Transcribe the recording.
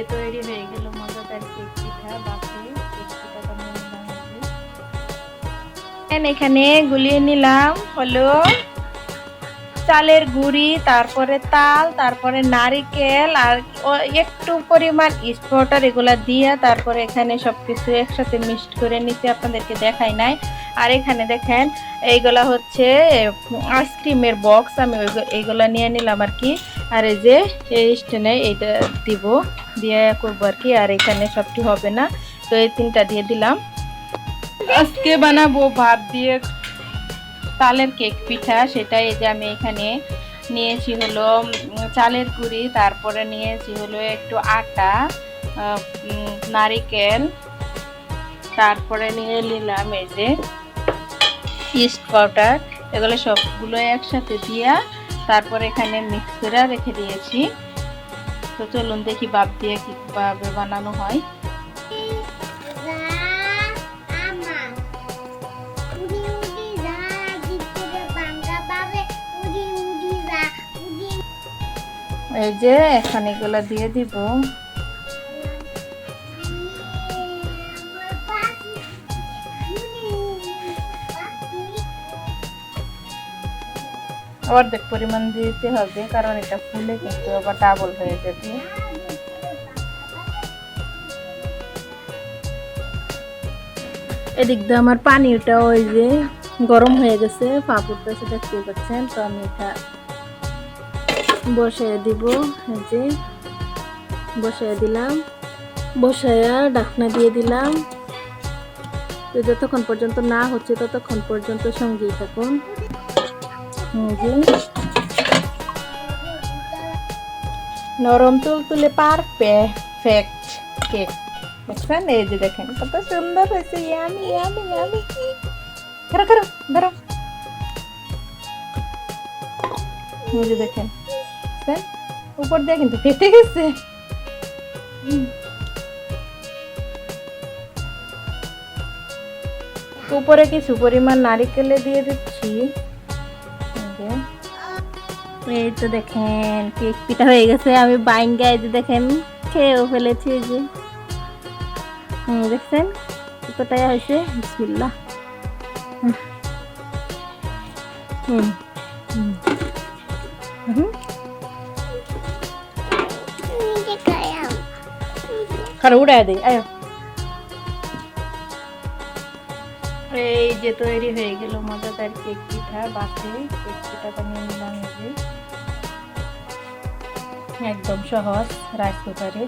যে তৈরি হয়ে গেল মজাদার কেক পিঠা। And এখানে গুলিয়ে নিলাম হলো চালের গুঁড়ি, তারপরে তাল, তারপরে নারিকেল আর একটু পরিমাণ স্পটার এগুলা দিয়ে তারপরে এখানে সবকিছু একসাথে মিক্সড করে নিতে আপনাদেরকে দেখাই নাই। আর এখানে দেখেন এইগুলা হচ্ছে আইসক্রিমের বক্স আমি এইগুলা নিয়ে নিলাম আর কি। আর এই যে এই স্টেনে এইটা দিব। দিয়ে করব আর কি আর এখানে সব সবটি হবে না। তো এই তিনটা দিয়ে দিলাম। আজকে বানাবো ভাত দিয়ে তালের কেক পিঠা। সেটাই যে আমি এখানে নিয়েছি হলো চালের গুঁড়ি, তারপরে নিয়েছি হলো একটু আটা নারিকেল, তারপরে নিয়ে নিলাম এই যে ইস্ট পাউডার এগুলো সবগুলো একসাথে দিয়া তারপর এখানে মিক্স করে রেখে দিয়েছি। তো চলুন দেখি বাপ দিয়ে কীভাবে বানানো হয়। এই যে এখন দিয়ে দিব। অর্ধেক পরিমাণ দিতে হবে, কারণ এটা ফুলে কিন্তু আবার ডাবল হয়ে যাবে। এদিক দিয়ে আমার পানিটা ওই যে গরম হয়ে গেছে পাঁপড়টা সেটা দেখতে পাচ্ছেন তো আমি এটা বসায় দিব যে বসায় দিলাম। বসায়া ডাকনা দিয়ে দিলাম। যতক্ষণ পর্যন্ত না হচ্ছে ততক্ষণ পর্যন্ত সঙ্গেই থাকুন। যে নরম তুল তুলে পারফেক্ট কেক দেখছেন এই যে দেখেন, কত সুন্দর হয়েছে ইয়ামি ইয়ামি ইয়ামি খারো খারো ধরো এই যে দেখেন? উপর দিয়ে কিন্তু ফেটে গেছে। উপরে কিছু পরিমাণ নারিকেলে দিয়ে দিচ্ছি। এই এই তো দেখেন কেক পিঠা হয়ে গেছে। আমি বাইঙ্গা এই যে দেখেন খেয়েও ফেলেছি যে। হুম দেখছেন কতটাই হয়েছে? বিসমিল্লাহ। হুম। হুম। হুম। হুম খারাপ উড়াই দিই আয়। এই যে তৈরি হয়ে গেল মজাদার কেক পিঠা, বাকি কেক পিঠা বানিয়ে নিলাম একদম সহজ রাইস কুকারে।